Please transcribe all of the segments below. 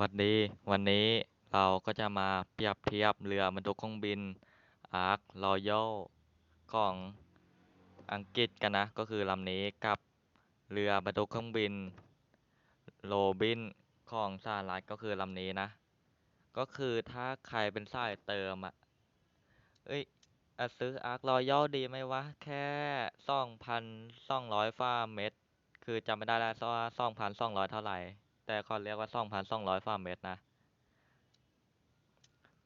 วัสดี วันนี้เราก็จะมาเปรียบเทียบเรือบรรทุกเครื่องบิน Ark Royal ของอังกฤษกันนะ ก็คือลำนี้กับเรือบรรทุกเครื่องบิน Robin ของสหรัฐก็คือลำนี้นะ ก็คือถ้าใครเป็นสายเติมอะ เอ้ยอซื้อ Ark Royal ดีไหมวะ แค่สองพันสองร้อยฟ้าเม็ด คือจำไม่ได้แล้วว่าสองพันสองร้อยเท่าไหร่ แต่เขาเรียกว่าสองพันสองร้อยฟ้าเม็ดนะ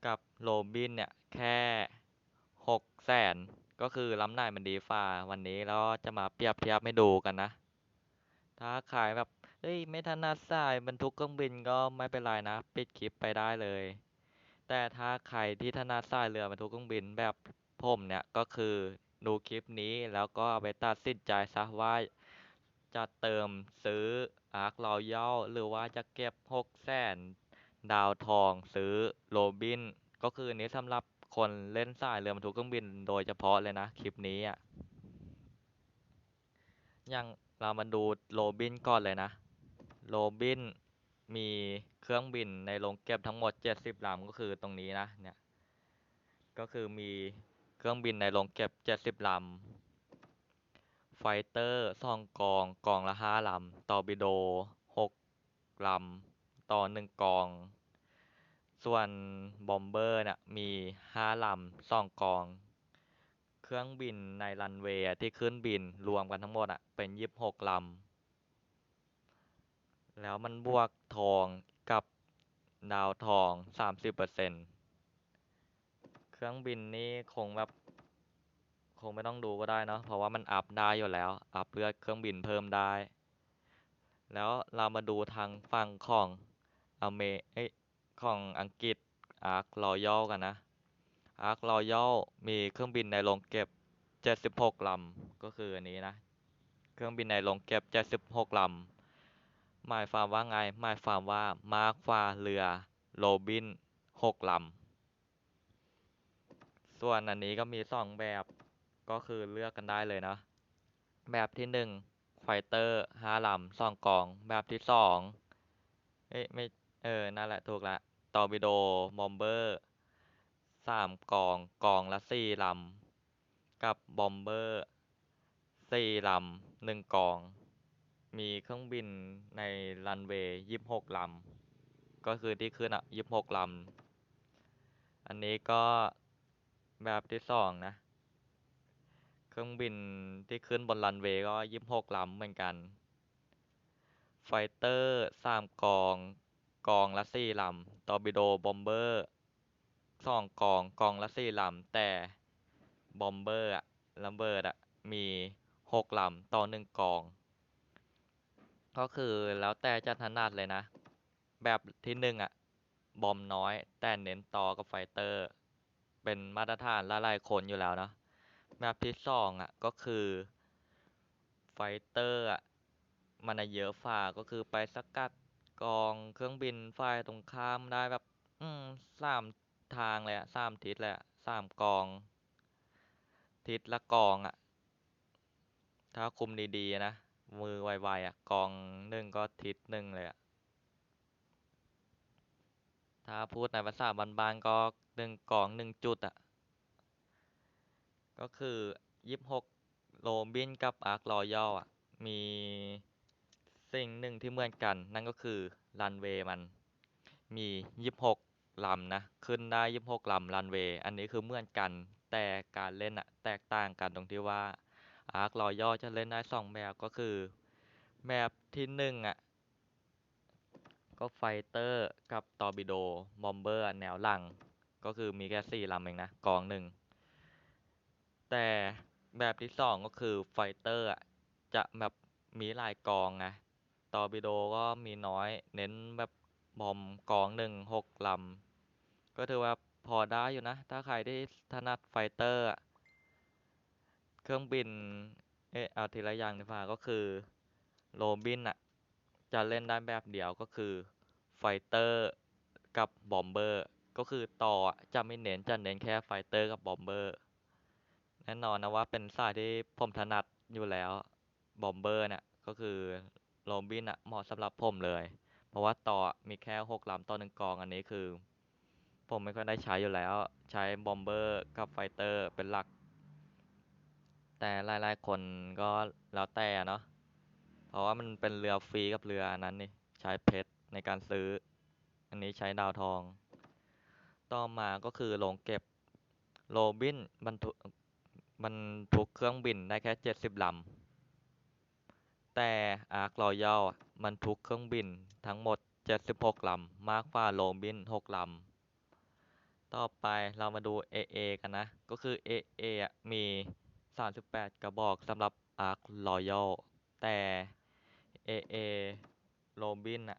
กับโรบินเนี่ย แค่หกแสนก็คือล้ำหน้ามันดีฟ้าวันนี้เราจะมาเปรียบเทียบให้ดูกันนะ ถ้าขายแบบเฮ้ยไม่ถนัดสายบรรทุกเครื่องบินก็ไม่เป็นไรนะ ปิดคลิปไปได้เลย แต่ถ้าใครที่ถนัดสายเรือบรรทุกเครื่องบินแบบผมเนี่ยก็คือดูคลิปนี้แล้วก็เอาไปตัดสินใจซะว่า จะเติมซื้อ Ark Royal หรือว่าจะเก็บหกแสนดาวทองซื้อโรบิน ก็คือนี้สำหรับคนเล่นสายเรือบรรทุกเครื่องบินโดยเฉพาะเลยนะ คลิปนี้อะย่างเรามาดูโรบินก่อนเลยนะโรบินมีเครื่องบินในโรงเก็บทั้งหมด 70ลำก็คือตรงนี้นะเนี่ยก็คือมีเครื่องบินในโรงเก็บ 70ลำ ไฟเตอร์สองกองกองละ5ลำตอร์ปิโด6ลำต่อ1กอง ส่วนบอมเบอร์นี่ยมี5ลำ2กอง เครื่องบินในรันเวย์ที่ขึ้นบินรวมกันทั้งหมดอะเป็น26ลำ แล้วมันบวกทองกับดาวทอง30%เปอร์เซ็นเครื่องบินนี่คงแบบ คงไม่ต้องดูก็ได้เนาะเพราะว่ามันอัพได้อยู่แล้ว อัพเลือดเครื่องบินเพิ่มได้ แล้วเรามาดูทางฝั่งของอเมเอ้ยของอังกฤษ Ark Royal กันนะ Ark Royal มีเครื่องบินในโรงเก็บ 76 ลำ ก็คืออันนี้นะ เครื่องบินในโรงเก็บ 76 ลำ หมายความว่าไง หมายความว่ามากกว่าเรือโรบิน 6 ลำ ส่วนอันนี้ก็มี 2 แบบ ก็คือเลือกกันได้เลยนะ แบบที่1ไฟเตอร์5ลำ2กอง แบบที่2เอ้ยไม่เออนั่นแหละถูกละตอร์ปิโดบอมเบอร์3กองกองละ4ลำกับบอมเบอร์4ลำ1กอง มีเครื่องบินในรันเวย์26ลำก็คือที่ขึ้นอะ26ลำอันนี้ก็แบบที่2นะ เครื่องบินที่ขึ้นบนรันเวย์ก็26ลำเหมือนกัน ไฟเตอร์3กอง กองละ4ลำ ตอร์ปิโดบอมเบอร์2กอง กองละ4ลำ แต่บอมเบอร์อะระเบิดอะมี6ลำต่อ1กอง ก็คือแล้วแต่จะถนัดเลยนะ แบบที่1อะบอมน้อย แต่เน้นต่อกับไฟเตอร์ เป็นมาตรฐานหลายคนอยู่แล้วเนาะ แบบที่2อะก็คือไฟเตอร์อะมันเยอะฝ่าก็คือไปสกัดกองเครื่องบินฝ่ายตรงข้ามได้แบบ อืมสามทางเลยอะสามทิศเลยอะสามกอง ทิศละกองอะถ้าคุมดีๆนะ มือไวๆอะกองหนึ่งก็ทิศหนึ่งเลยอะถ้าพูดในภาษาบ้านๆก็หนึ่งกองหนึ่งจุดอะ ก็คือยี่สิบหกโรบินกับอาร์ครอยัลอะมีสิ่งหนึ่งที่เหมือนกัน นั่นก็คือรันเวย์มันมียี่สิบหกลำนะ ขึ้นได้ยี่สิบหกลำรันเวย์อันนี้คือเหมือนกัน แต่การเล่นอะแตกต่างกันตรงที่ว่าอาร์ครอยัลจะเล่นได้สองแบบก็คือแบบที่หนึ่งอะก็ไฟเตอร์กับตอร์ปิโดบอมเบอร์แนวหลัง ก็คือมีแค่สี่ลำเองนะ กองหนึ่ง แต่แบบที่สองก็คือไฟเตอร์อะจะแบบมีหลายกองไงตอร์ปิโดก็มีน้อย เน้นแบบบอมกองหนึ่งหกลำก็ถือว่าพอได้อยู่นะ ถ้าใครที่ถนัดไฟเตอร์อะเครื่องบินเอ๊ะเอาทีละอย่างดีกว่าก็คือโรบินอะจะเล่นได้แบบเดียวก็คือไฟเตอร์กับบอมเบอร์ก็คือต่อจะไม่เน้นจะเน้นแค่ไฟเตอร์กับบอมเบอร์ แน่นอนนะว่าเป็นสายที่ผมถนัดอยู่แล้ว บอมเบอร์เนี่ยก็คือโรบินอะเหมาะสำหรับผมเลย เพราะว่าต่อมีแค่หกลำต่อหนึ่งกองอันนี้คือ ผมไม่ค่อยได้ใช้อยู่แล้ว ใช้บอมเบอร์กับไฟเตอร์เป็นหลัก แต่หลายๆคนก็แล้วแต่เนาะเพราะว่ามันเป็นเรือฟรีกับเรืออันนั้นนี่ใช้เพชรในการซื้อ อันนี้ใช้ดาวทอง ต่อมาก็คือโรงเก็บโรบินบรรทุก บรรทุกเครื่องบินได้แค่เจ็ดสิบลำ แต่อาร์ครอยัลบรรทุกเครื่องบินทั้งหมดเจ็ดสิบหกลำ มากกว่าโรบินหกลำ ต่อไปเรามาดู AA กันนะ ก็คือ AA อมีสามสิบแปดกระบอกสำหรับอาร์ครอยัลแต่ AA โรบินอะ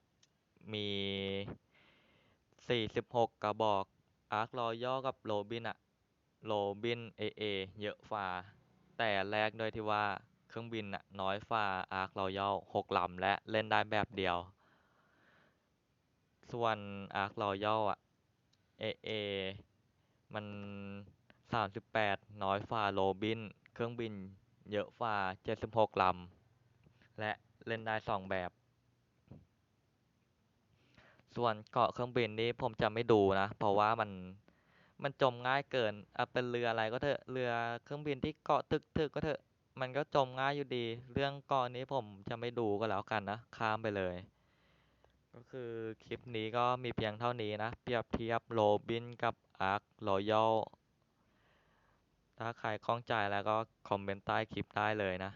มีสี่สิบหกกระบอกอาร์ครอยัลกับโรบินอะ โรบิน AA เอเยอะฝาแต่แลกด้วยที่ว่าเครื่องบินอะน้อยฝาอาร์ครอยัลหกลำและเล่นได้แบบเดียว ส่วนอาร์ครอยัลอะ AA มันสามสิบแปดน้อยฝาโรบิน เครื่องบินเยอะฝาเจ็ดสิบหกลำและเล่นได้สองแบบ ส่วนเกาะเครื่องบินนี้ผมจะไม่ดูนะ เพราะว่ามัน มันจมง่ายเกินอะเป็นเรืออะไรก็เถอะเรือเครื่องบินที่เกาะตึกๆกก็เถอะ มันก็จมง่ายอยู่ดี เรื่องกาะนี้ผมจะไม่ดูก็แล้วกันนะข้ามไปเลย ก็คือคลิปนี้ก็มีเพียงเท่านี้นะ เปรียบเทียบโรบินกับอาร์ครอยัลถ้าใครข้องใจแล้วก็คอมเมนต์ใต้คลิปได้เลยนะ